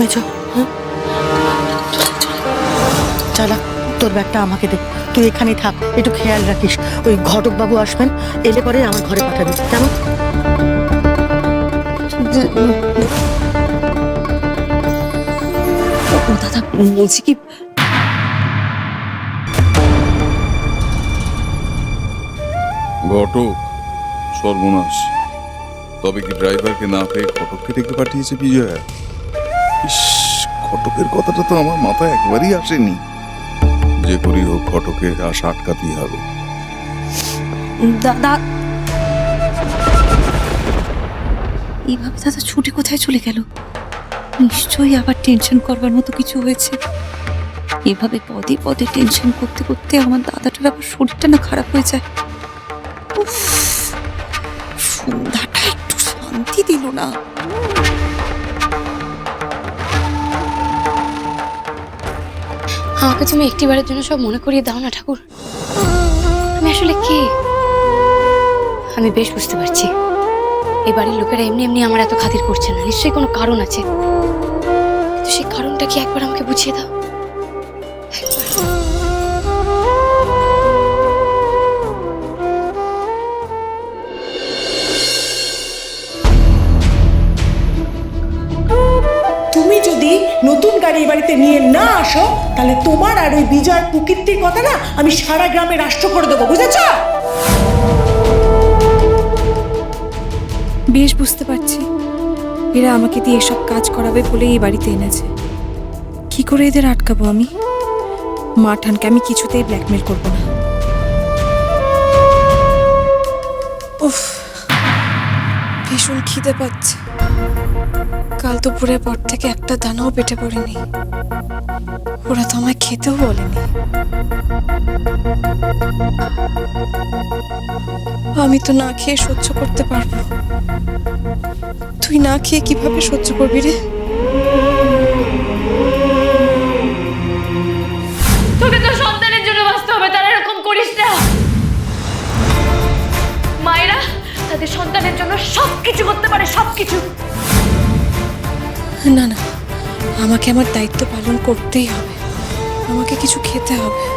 মেজ হ্যাঁ? চালা, তোর ব্যাগটা আমাকে দে। তুই এখানেই থাক, একটু খেয়াল রাখিস। ওই ঘটকবাবু আসবেন, এলে পরে আমার ঘরে পাঠাবি, কেমন? দাদা, বলছি কি ঘটক, সর্বনাশ। তবে কি ড্রাইভারকে না পেয়ে ঘটককে ডেকে পাঠিয়েছে বিজয়া? ইস ঘটকের কথাটা তো আমার মাথায় একবারই আসেনি। যে করি হোক ঘটকের আশা আটকাতেই হবে। দাদা এইভাবে দাদা ছুটি কোথায় চলে গেল? নিশ্চয়ই আবার টেনশন করবার মতো কিছু হয়েছে। এভাবে পদে পদে টেনশন করতে করতে আমার দাদাটার আবার শরীরটা না খারাপ হয়ে যায়। সন্ধ্যাটা একটু শান্তি দিল না। আমাকে তুমি একটিবারের জন্য সব মনে করিয়ে দাও না, ঠাকুর। আমি আসলে কে? আমি বেশ বুঝতে পারছি। এই বাড়ির লোকেরা এমনি এমনি আমার এত খাতির করছে না। নিশ্চয়ই কোনো কারণ আছে। তো সেই কারণটা কি একবার আমাকে বুঝিয়ে দাও? নতুন গাড়ি বাড়িতে নিয়ে না আসো, তাহলে তোমার আর ওই বিজয় প্রকৃতির কথা না আমি সারা গ্রামে রাষ্ট্র করে দেবো, বুঝেছ? বেশ, বুঝতে পারছি। এরা আমাকে দিয়ে এসব কাজ করাবে বলে এই বাড়িতে এনেছে। কি করে এদের আটকাবো আমি? মাঠানকে আমি কিছুতেই ব্ল্যাকমেল করব না। উফ, ভীষণ খিদে পাচ্ছে। কাল দুপুরের পর থেকে একটা দানাও পেটে পড়েনি। ওরা তো আমায় খেতেও বলেনি। আমি তো না খেয়ে সহ্য করতে পারব। তুই না খেয়ে কীভাবে সহ্য করবি রে? তোকে তো সন্তানের জন্য বাঁচতে হবে তারা এরকম করিস না। মায়েরা তাদের সন্তানের জন্য সব কিছু করতে পারে সব কিছু না না। আমাকে আমার দায়িত্ব পালন করতেই হবে। আমাকে কিছু খেতে হবে।